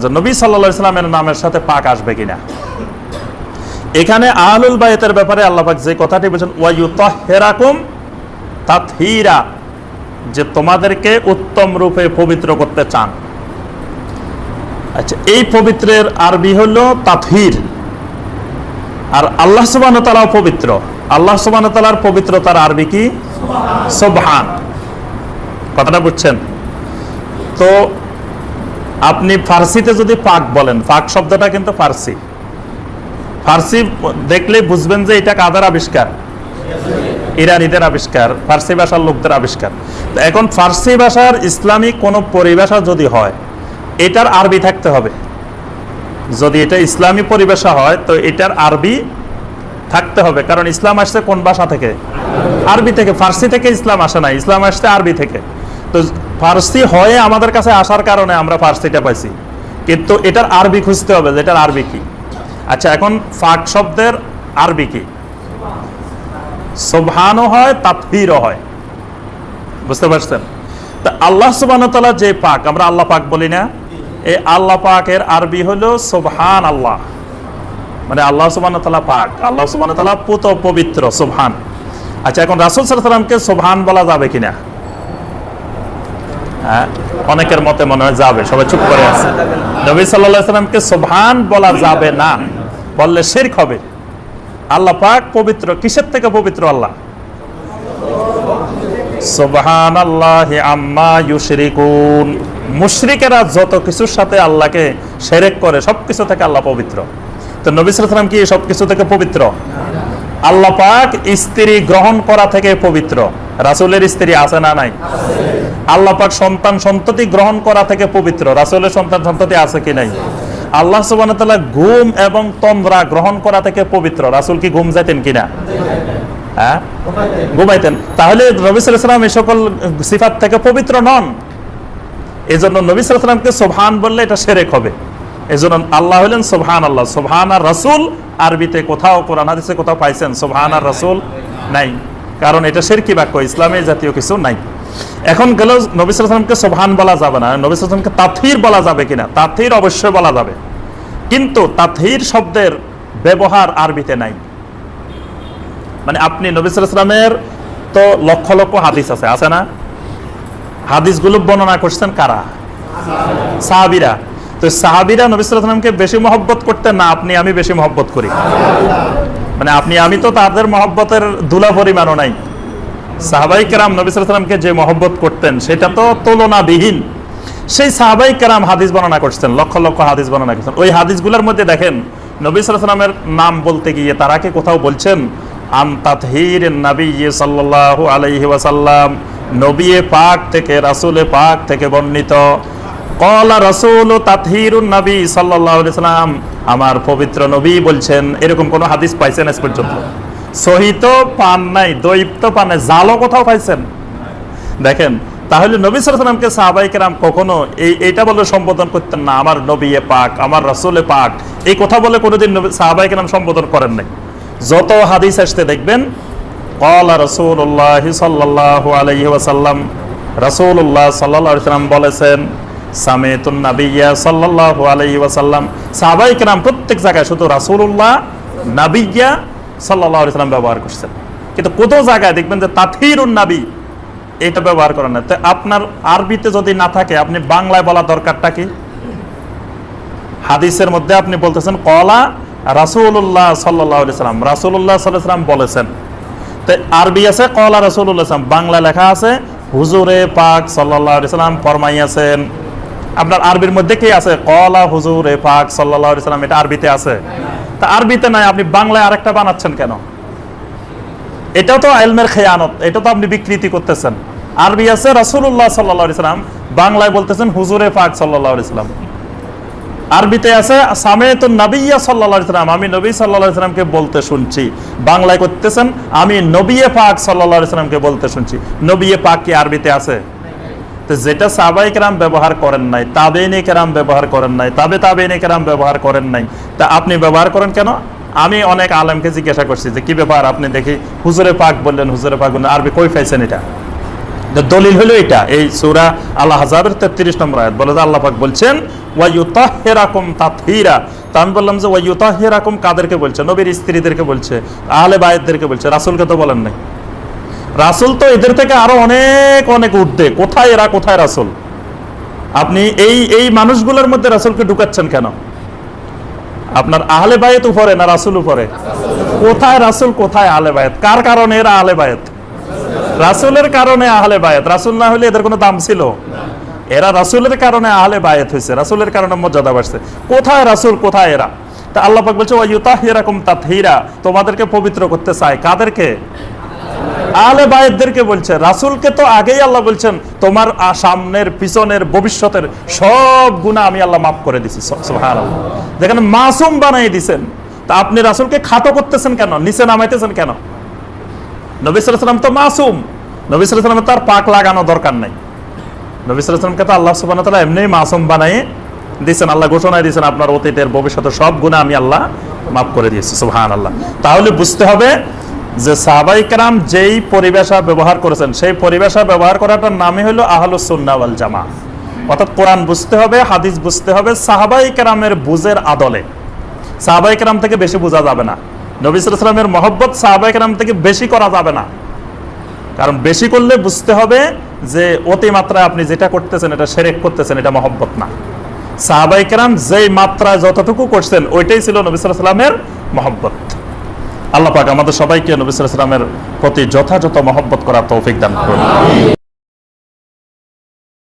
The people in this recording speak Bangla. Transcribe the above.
নবী সাল্লা ইসলামের নামের সাথে পাক আসবে কিনা। এখানে আহলুল বায়তের ব্যাপারে আল্লাপাক যে কথাটি বলছেন ওয়াইউতাহেরাকুম তাতহীরা যে তোমাদেরকে উত্তম রূপে পবিত্র করতে চান। আচ্ছা এই পবিত্রের আরবি হলো তাতহির। আর আল্লাহ সুবান তালাও পবিত্র। আল্লাহ সুবান তালার পবিত্রতার আরবি কি? সোবহান। কথাটা বুঝছেন? তো আপনি ফার্সিতে যদি পাক বলেন, পাক শব্দটা কিন্তু ফার্সি। ফার্সি দেখলে বুঝবেন যে এটা কাদের আবিষ্কার? ইরানিদের আবিষ্কার, ফার্সি ভাষার লোকদের আবিষ্কার। এখন ফার্সি ভাষার ইসলামিক কোনো পরিভাষা যদি হয়, এটার আরবি থাকতে হবে। যদি এটা ইসলামী পরিভাষা হয়, তো এটার আরবি থাকতে হবে, কারণ ইসলাম আসছে কোন ভাষা থেকে? আরবি থেকে, ফার্সি থেকে ইসলাম আসে না ইসলাম আসছে আরবি থেকে। তো ফার্সি হয়ে আমাদের কাছে আসার কারণে আমরা ফার্সিটা পাইছি। কিন্তু এটার আরবি খুঁজতে হবে যে এটার আরবি কি। আচ্ছা এখন ফাক শব্দের আরবি কি? সোভানও হয় তাৎহিরও হয়। বুঝতে পারছেন? তা আল্লাহ সুবান যে পাক, আমরা আল্লাহ পাক বলি না। এই আল্লাহ পাকের আরবি হলো সোবহান আল্লাহ। মানে আল্লাহ সুবান পাক, আল্লাহ সুবান পুত পবিত্র সোবহান। আচ্ছা এখন রাসুল সাল্লামকে সোবহান বলা যাবে কিনা? অনেকের মতে মনে হয় যাবে, সবাই চুপ করে আছে। নবী সাল্লামকে সোবহান বলা যাবে না, বললে শেরক হবে। আল্লাহ পাক পবিত্র, কিসের থেকে পবিত্র আল্লাহ? সোবহান আল্লাহ আম্মা ইউশরিকুন। মুশরিকেরা যত কিছুর সাথে আল্লাহকে সেরেক করে সব কিছু থেকে আল্লাহ পবিত্র। তো নবী সাল্লাম কি সব কিছু থেকে পবিত্র? আল্লাহ পাক স্ত্রী গ্রহণ করা থেকে পবিত্র। রাসুলের স্ত্রী আছে না নাই? আল্লাহ পাক সন্তান সন্ততি গ্রহণ করা থেকে পবিত্র। রাসুলের সন্তান সন্ততি আছে কি নাই? আল্লাহ সুবান ঘুম এবং তন্দ্রা গ্রহণ করা থেকে পবিত্র। রাসুল কি ঘুম যাইতেন কিনা? হ্যাঁ? ঘুমাইতেন। তাহলে নবী সাল্লাম এই সকল সিফাত থেকে পবিত্র নন। এই জন্য নবী সাল্লামকে সোভান বললে এটা সেরেক হবে। এই জন্য আল্লাহ হলেন সোভান আল্লাহ সোভান আর রসুল আরবিতে কোথাও কোরআন হাদিসে কোথাও পাইছেন সোভান আর রসুল নাই। কারণ এটা শেরকি বাক্য, ইসলামে জাতীয় কিছু নাই। এখন গেল নবী সাল্লামকে সোভান বলা যাবে না, নবী সাল্লামকে তাথির বলা যাবে কিনা, তাথির অবশ্যই বলা যাবে। কিন্তু তাথির শব্দের ব্যবহার আরবিতে নাই। মানে আপনি নবী সাল্লামের তো লক্ষ লক্ষ হাদিস আছে আছে না? হাদিসগুলো বর্ণনা করছেন কারা? সাহাবিরা। তো সাহাবিরা নবী সাল্লামকে বেশি মহব্বত করতেন না, আপনি, আমি বেশি মহব্বত করি। মানে আপনি, আমি তো তাদের মহব্বতের দুলা পরিমাণও নাই। সাহাবাই কেরাম নবী সাল্লামকে যে মহব্বত করতেন, সেটা তো তুলনাবিহীন। সেই সাহাবাই কেরাম হাদিস বর্ণনা করছেন, লক্ষ লক্ষ হাদিস বর্ণনা করছেন। ওই হাদিসগুলোর মধ্যে দেখেন, নবী সাল্লামের নাম বলতে গিয়ে তারা কি কোথাও বলছেন? আন তাতহির নবী সাল্লাল্লাহু আলাইহি ওয়াসাল্লাম, নবী পাক থেকে, রাসূলে পাক থেকে বর্ণিত। আমার পবিত্র নবী বলছেন, এরকম কোন হাদিস পাইছেন আজ পর্যন্ত? সহিত পান নাই, দৈব তো পান নাই, জালও কোথাও পাইছেন? দেখেন, তাহলে নবী সালামকে সাহাবাই কেরাম কখনো এই এটা বলে সম্বোধন করতেন না, আমার নবী এ পাক, আমার রসুলে পাক। এই কথা বলে কোনোদিন সাহাবাই কেরাম সম্বোধন করেন নাই। যত হাদিস আসতে দেখবেন, কলা রসুল্লাহ সাল্লাহ আলহি রসুল্লাহ সাল্লাহ সাল্লাম বলেছেন আপনার আরবিতে যদি না থাকে, আপনি বাংলায় বলা দরকারটা কি? হাদিসের মধ্যে আপনি বলতেছেন, কলা রাসুল্লাহ সাল্লাহ সাল্লাম রাসুল্লাহ সাল্লাহ সাল্লাম বলেছেন। তো আরবি আছে, কলা রাসুল্লাহ বাংলা লেখা আছে, হুজুরে পাক সাল্লাহ ফরমাইয়াছেন। আপনার আরবির মধ্যে কি আছে? কলা হুজুরে পাক সাল্লাহ সাল্লাম, এটা আরবিতে আছে। তা আরবিতে নাই, আপনি বাংলায় আরেকটা বানাচ্ছেন কেন? এটাও তো আলমের খেয়ানত, এটা তো আপনি বিকৃতি করতেছেন। আরবি আছে রাসুল্লাহ সাল্লাহ সাল্লাম, বাংলায় বলতেছেন হুজুরে পাক সাল্লাহ সাল্লাম। আরবিতে আছে সামেত নবিয়া সাল্লাহ সাল্লাম, আমি নবী সাল্লাহ সাল্লামকে বলতে শুনছি। বাংলায় করতেছেন, আমি নবিয়ে পাক সাল্লাহ সাল্লামকে বলতে শুনছি। নবিয়ে পাক কি আরবিতে আছে? তো যেটা সাবাই কেরাম ব্যবহার করেন নাই তাবেনে কেরাম ব্যবহার করেন নাই, তাবে তাবেনে কেরাম ব্যবহার করেন নাই, তা আপনি ব্যবহার করেন কেন? আমি অনেক আলেমকে জিজ্ঞাসা করছি যে, কি ব্যাপার? আপনি দেখি হুজুরে পাক বললেন, হুজুরে পাক বললেন, আরবি কই পাইছেন এটা? দলিল হলো এটা, এই সুরা আল্লাহ হাজাবের তেত্রিশ নম্বর আয়াত, বলে আল্লাহ পাক বলছেন ওয়াইউতাহিরাকুম তাতহীরা। তা আমি বললাম যে ওয়াইউতাহিরাকুম কাদেরকে বলছে? নবীর স্ত্রীদেরকে বলছে, আহলে বায়েতদেরকে বলছে, রাসূলকে তো বলেন নাই। রাসূল তো এদের থেকে আরও অনেক অনেক ঊর্ধ্বে। কোথায় এরা, কোথায় রাসূল? আপনি এই এই মানুষগুলোর মধ্যে রাসূলকে ঢুকাচ্ছেন কেন? আপনার আহলে বায়েত উপরে না রাসুল উপরে? কোথায় রাসূল, কোথায় আহলে বায়েত কার কারণে এরা আহলে বায়েত রাসুলের কারণে আহলে বায়েত রাসুল না হলে এদের কোনো দাম ছিল? এরা রাসুলের কারণে আহলে বায়েত হয়েছে। রাসুলের কারণে মর্যাদা বাড়ছে। কোথায় রাসূল, কোথায় এরা? তা আল্লাহ পাক বলছে ওয়ায়ুতাহিরাকুম তাতহীরা। তোমাদেরকে পবিত্র করতে চায়। কাদেরকে? আহলে বায়েতদেরকে বলছে, রাসূলকে তো আগেই আল্লাহ বলছেন, তোমার সামনের পিছনের ভবিষ্যতের সব গুনাহ আমি আল্লাহ মাফ করে দিছি দেখেন মাসুম বানাই দিছেন। তা আপনি রাসূলকে খাটো করতেছেন কেন? নিচে নামাইতেছেন কেন? নবী সাল্লাম তো মাসুম। নবী সাল্লামের তার পাক লাগানো দরকার নাই। নবী সাল্লামকে তো আল্লাহ সুবহানাহু ওয়া তাআলা এমনিই মাসুম বানিয়ে দিয়েছেন আল্লাহ ঘোষণা দিয়েছেন আপনার অতীতের ভবিষ্যতের সব গুনাহ আমি আল্লাহ মাফ করে দিয়েছি সুহান আল্লাহ তাহলে বুঝতে হবে যে সাহাবাই কেরাম যেই পরিবেশা ব্যবহার করেছেন, সেই পরিবেশা ব্যবহার করাটার নামই হলো আহলুস সুন্নাহ জামা। অর্থাৎ কোরআন বুঝতে হবে, হাদিস বুঝতে হবে, সাহাবাই কেরামের বুঝের আদলে। সাহাবাই কেরাম থেকে বেশি বোঝা যাবে না। নবী সাল্লাল্লাহু মহব্বত সাহাবাই কেরাম থেকে বেশি করা যাবে না। কারণ বেশি করলে বুঝতে হবে যে অতিমাত্রায় আপনি যেটা করতেছেন, এটা সেরেক করতেছেন, এটা মহব্বত না। সাহাবাই কেরাম যেই মাত্রায় যতটুকু করছেন, ওইটাই ছিল নবী সাল্লাল্লাহু মহব্বত। আল্লাহ পাক আমাদের সবাইকে নবী সাল্লামের প্রতি যথাযথ মহব্বত করার তৌফিক দান করুন।